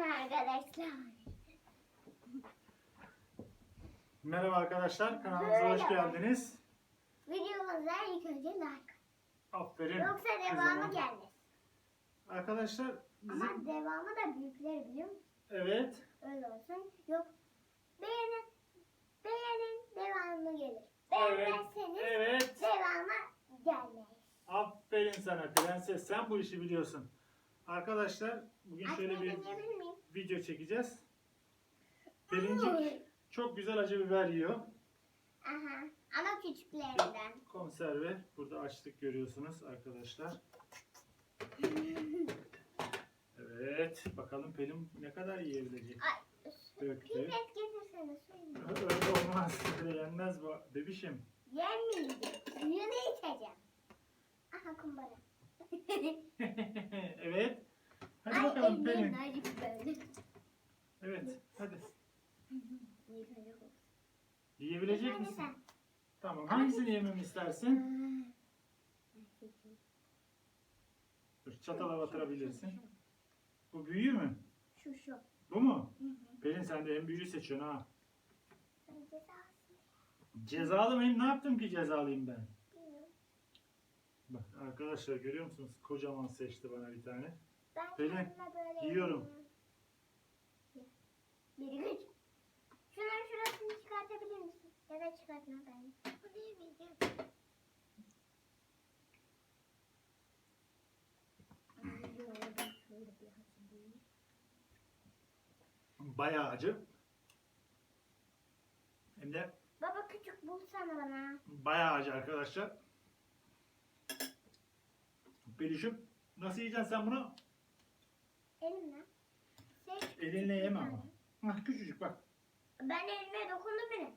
Merhaba arkadaşlar. Merhaba arkadaşlar, kanalımıza hoş geldiniz. Videomuza ilk önce like. Aferin. Yoksa devamı gelmez. Arkadaşlar bizim Ama devamı da büyükler biliyor musun? evet Öyle olsun. Yok. Beğenin. Beğenin. Devamı gelir. evet Beğenmezseniz evet devamı gelmez. aferin sana prenses sen bu işi biliyorsun. Arkadaşlar bugün şöyle bir video çekeceğiz. Pelincik çok güzel acı biber yiyor. Aha. Ama küçüklerinden. Konserve burada açtık görüyorsunuz arkadaşlar. Evet bakalım Pelin ne kadar yiyebilecek. Döktü. Pipet getirsene suyunu. Öyle olmaz. Öyle yenmez bu bebişim. Yemeyeceğim. Suyunu içeceğim. Aha kumbara. evet. Hadi bakalım Pelin. Evet. Hadi. Yiyebilecek misin? Tamam. Hangisini yememi istersin? Dur çatala batırabilirsin. Bu büyüğü mü? Şu şu. Bu mu? Pelin sen de en büyüğü seçiyorsun ha. Cezalı mıyım? Ne yaptım ki cezalıyım ben? Bak arkadaşlar görüyor musunuz? Kocaman seçti bana bir tane. Ben Pelin, kendime böyle yiyorum. yapıyorum. Biri güç. Şunların şurasını çıkartabilir misin? Ya da çıkartma ben. Bunu yemeyeceğim. Bayağı acı. Hem de Baba küçük bulsana bana. bayağı acı arkadaşlar. Pelişim nasıl yiyeceksin sen bunu? Elimle. Seç. Elinle yeme ama. Hah, küçücük bak. Ben elime dokundum bile.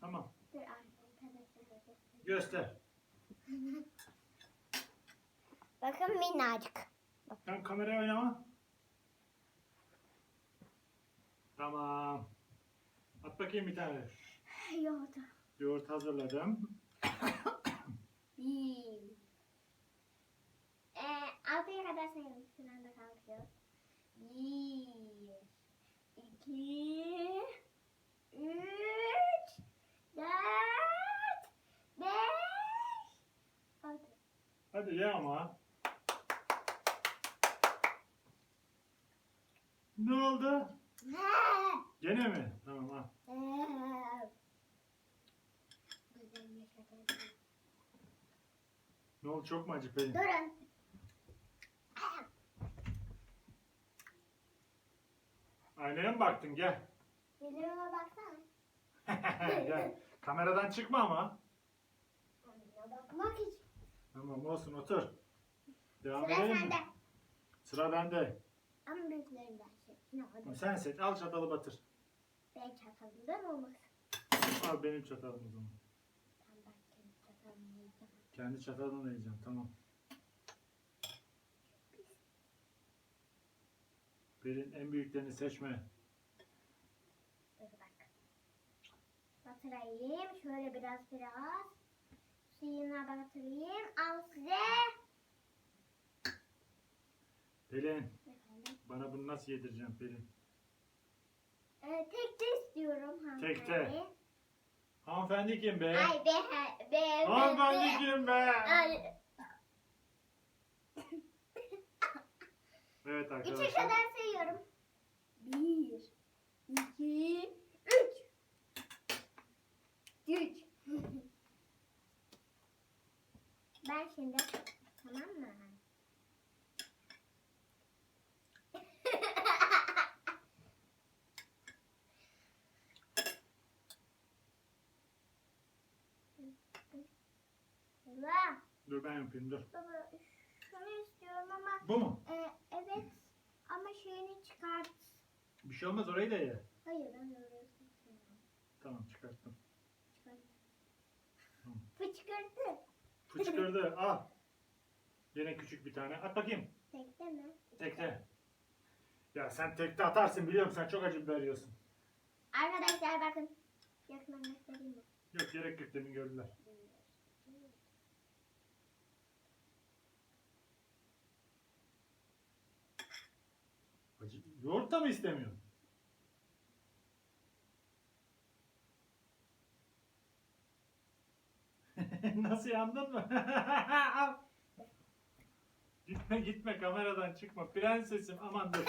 Tamam. Dur. Göster. Bakın minnacık. Sen kameraya oynama. Tamam. At bakayım bir tane. Yoğurdu. Yoğurt hazırladım. Bir. Ee, altıya kadar sayalım. Şu anda kalkıyor. Bir. iki, Üç. Dört. Beş. Altı. Hadi ye ama. Ne oldu? Gene mi? Tamam ha. Ne oldu çok mu acı Pelin? Durun. Aynaya mı baktın? Gel. Videoma baksana. Gel. Kameradan çıkma ama. Videoma bakmak için. Tamam olsun otur. Devam Sıra edelim mi? sende. Sıra bende. Ama büyüklerinden. Ne oldu? Sen seç. Al çatalı batır. Ben çatalımdan olmaz. Al benim çatalım o zaman. Ben bak kendi çatalımı yiyeceğim. Kendi çatalını yiyeceğim. Tamam. Pelin en büyüklerini seçme. Dur bak. Batırayım. Şöyle biraz biraz. Suyuna batırayım. Al size. Pelin Efendim. bana bunu nasıl yedireceğim Pelin? Ee, tekte istiyorum hanımefendi. Tekte. Hanımefendi kim be? Ay be be be. Hanımefendi kim be? Ay, Evet üçe arkadaşlar. kadar sayıyorum. Bir, iki, üç. Üç. ben şimdi tamam mı? Dur ben yapayım dur. baba şunu ama Bu mu? e, evet ama şeyini çıkart. Bir şey olmaz orayı da ye. Hayır ben istiyorum. Tamam çıkarttım. Çıkart. Tamam. Fıçkırtı. Fıçkırdı al. Yine küçük bir tane. At bakayım. Tekte mi? Tekte. Ya sen tekte atarsın biliyorum sen çok acı biber yiyorsun. Arkadaşlar bakın. Yakından göstereyim mi? Yok gerek yok demin gördüler. Acı. Yoğurt da mı istemiyorsun? Nasıl yandın mı? gitme gitme kameradan çıkma. Prensesim aman dur.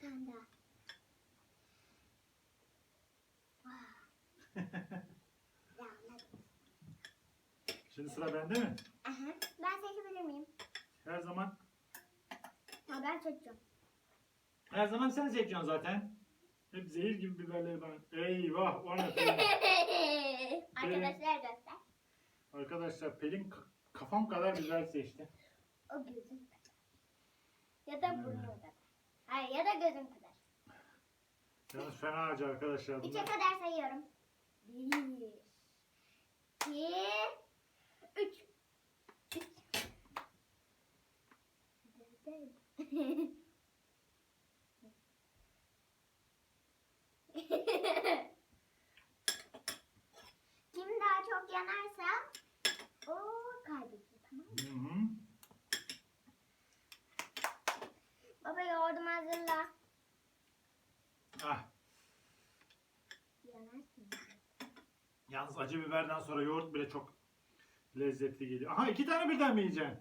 düşme. Şimdi sıra bende mi? Aha, Ben seçebilir miyim? Her zaman Ha, ben seçeceğim. Her zaman sen seçiyorsun zaten. Hep zehir gibi biberleri bana. Eyvah o ne Pelin? Arkadaşlar göster. Arkadaşlar Pelin kafam kadar biber seçti. O gözüm kadar. Ya da Hmm. burnum kadar. Hayır ya da gözüm kadar. Yalnız fena acı arkadaşlar İçe bunlar. kadar sayıyorum. Bir, iki, üç. Üç. Kim daha çok yanarsa o kaybediyor tamam mı? Hı hı. Baba yoğurdumu hazırla. Ah, Yanarsın. Yalnız acı biberden sonra yoğurt bile çok lezzetli geliyor. Aha iki tane birden mi yiyeceksin?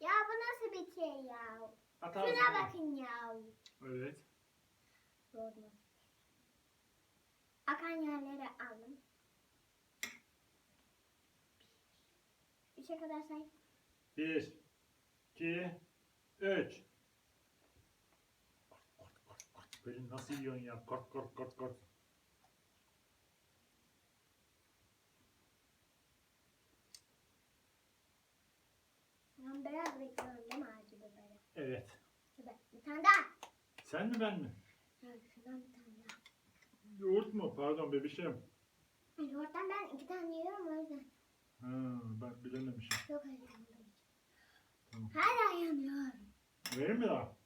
Ya bu nasıl bir şey ya? At Şuna ağzına. bakın ya. Evet. Yoğurdumu. Akan yerlere aldım. Üçe kadar say. Bir, iki, üç. Kort, kort, kort, kort. Pelin nasıl yiyorsun ya? Kort kort kort kort. Ben biraz bekliyorum değil mi acı biberi? Evet. Şurada bir tane daha. Sen mi ben mi? Evet şuradan bir tane daha. Yoğurt mu? Pardon bebişim. Yoğurttan ben iki tane yiyorum o yüzden. Ha, ben bilememişim. Çok acı. Tamam. Hala yanıyorum. Verir mi daha?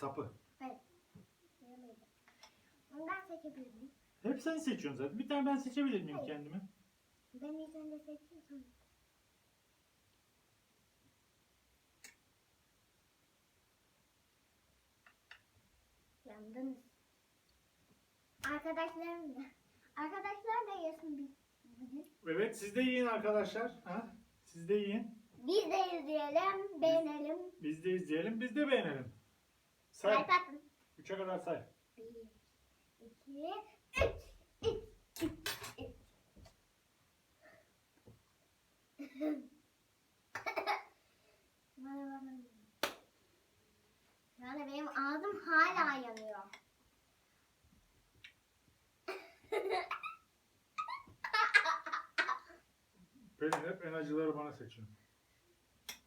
Sapı. Hayır. Ondan seçebilir miyim? Hep sen seçiyorsun zaten. Bir tane ben seçebilir miyim Hayır. kendime? Ben ilk önce seçeyim sonra. Yandınız. Arkadaşlarım da. Arkadaşlar da yesin bir bugün. Evet siz de yiyin arkadaşlar. Ha? Siz de yiyin. Biz de izleyelim, beğenelim. Biz de izleyelim. Biz de beğenelim. Say. Üçe kadar say. Bir, iki, üç. Bana bana. Yani benim ağzım hala yanıyor. Pelin hep en acıları bana seçiyor.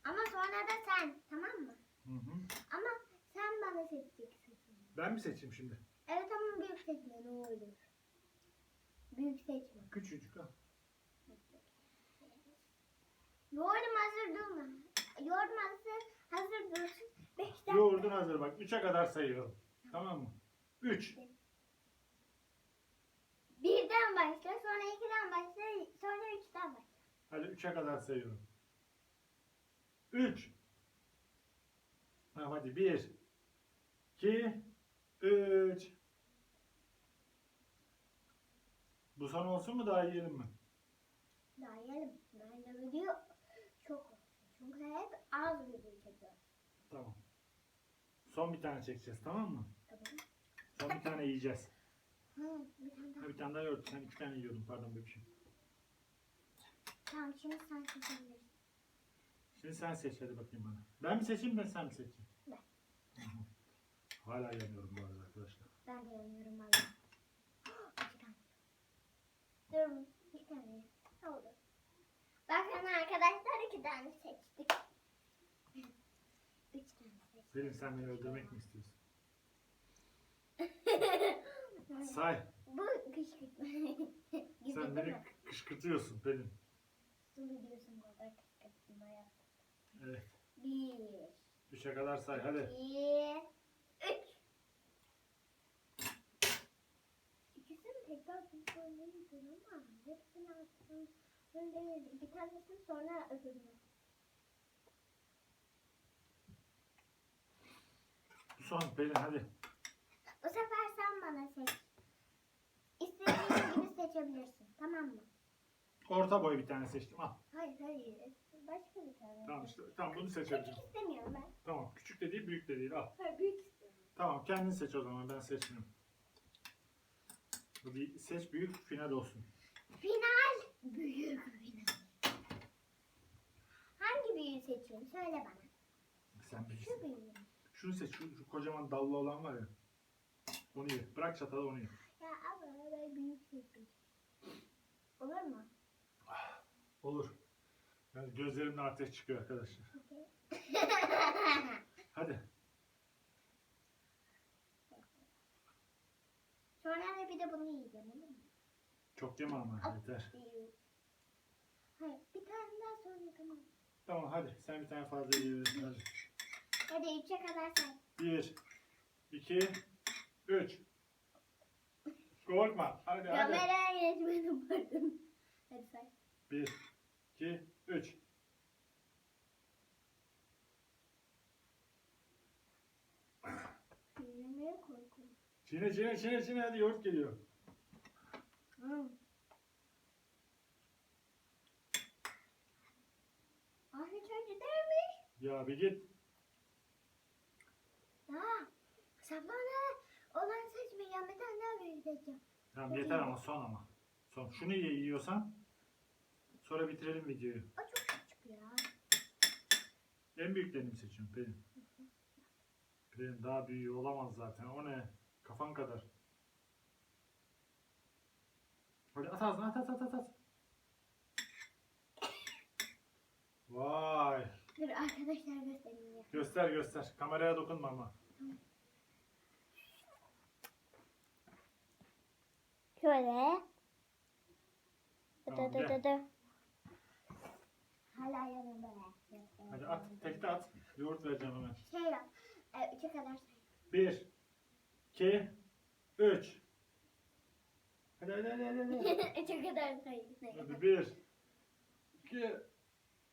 Ama sonra da sen, tamam mı? Hı hı. Ama sen bana seçeceksin. Ben mi seçeyim şimdi? Evet ama büyük seçme ne olur. Büyük seçme. Küçücük ha. Yoğurdum hazır durma. Yoğurdum hazır, hazır dursun. Beş dakika. Yoğurdun hazır bak. Üçe kadar sayıyorum. Tamam mı? Üç. Birden başla, sonra ikiden başla, sonra üçten başla. Hadi üçe kadar sayıyorum. Üç. Ha, hadi bir. iki, Üç. Bu son olsun mu daha yiyelim mi? Daha yiyelim. Bence video çok olsun. Çünkü hep az video çekiyoruz. Tamam. Son bir tane çekeceğiz tamam mı? Tamam. Son bir tane yiyeceğiz. Hı, bir tane daha. Ha, bir tane daha yoğurt. Sen iki tane yiyordun pardon bebişim. Tamam şimdi sen seçebilirsin. Şimdi sen seç hadi bakayım bana. Ben mi seçeyim ben sen mi seçeyim? Ben. Hala yanıyorum bu arada arkadaşlar. Ben de yanıyorum valla. Dur, bir tane. Ne oldu? Bakın arkadaşlar iki tane seçtik. Üç tane seçtik. Pelin sen beni öldürmek mi istiyorsun? Say. Bu kışkırtma. Sen beni kışkırtıyorsun Pelin. Su biliyorsun burada kışkırtma yap. Evet. Bir, Üçe kadar say hadi. iki, üç. böyleydi ama hepsini attım. Bir tanesini sonra öbürünü. Son Pelin hadi. Bu sefer sen bana seç. İstediğin gibi seçebilirsin. Tamam mı? Orta boy bir tane seçtim. Al. Hayır hayır. Başka bir tane. Tamam işte. Tamam bunu seçelim. Küçük istemiyorum ben. Tamam. Küçük de değil, büyük de değil. Al. Hayır büyük. Tamam kendin seç o zaman. Ben seçmiyorum. Bu bir seç büyük final olsun. Final. Büyük final. Hangi büyüğü seçeyim? Söyle bana. Sen Şu bilirsin. büyüğü. Şunu seç. Şu, şu kocaman dallı olan var ya. Onu ye. Bırak çatalı onu ye. Ya abla ben büyük seçeyim. Olur mu? Olur. Yani gözlerimden ateş çıkıyor arkadaşlar. Hadi. Sonra da bir de bunu yiyeceğim olur mu? Çok yeme ama yeter. Hayır bir tane daha sonra tamam. Tamam hadi. Sen bir tane fazla yiyebilirsin. Hadi. Hadi üçe kadar say. Bir, iki, üç. Korkma. Hadi hadi. Kameraya geçmedim pardon. Hadi say. Bir, iki, üç. Çiğne çiğne çiğne çiğne hadi yoğurt geliyor. Hmm. Aynı çocuk değilmiş. Ya bir git. Ya sen bana olan seçmeyeceğim bir tane daha büyük seçeceğim. Tamam Çok yeter ama son ama. Son. Şunu ye yiyorsan sonra bitirelim videoyu. O çok küçük ya. En büyüklerini mi seçiyorum Pelin? Pelin daha büyüğü olamaz zaten. O ne? Kafan kadar. Hadi at ağzına at at at at. at. Vay. Dur arkadaşlar göstereyim ya. Göster göster. Kameraya dokunma ama. Şöyle. Tamam, gel. Hala yanımda. Hadi at. Tekte at. Yoğurt vereceğim hemen. Şey yap. E, üçe kadar say. Bir, iki, üç. Hadi hadi hadi hadi. hadi. üçe kadar. Hadi bir, iki,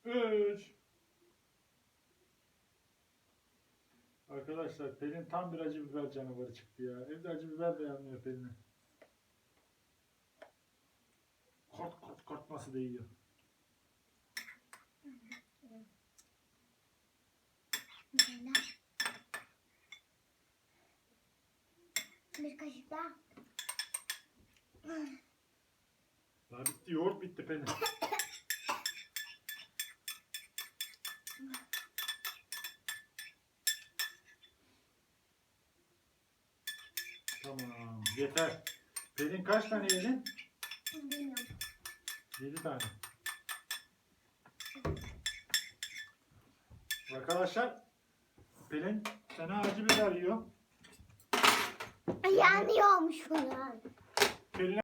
üç. Arkadaşlar Pelin tam bir acı biber canavarı çıktı ya. Evde acı biber beğenmiyor Pelin'e. Kort kort kort nasıl değiyor. Mükemmel. Bir kaşık daha. Daha bitti yoğurt bitti Pelin. Tamam yeter. Pelin kaç tane yedin? Bilmiyorum. Yedi tane. Arkadaşlar Pelin fena acı biber yiyor. Yanıyormuş falan. Pelin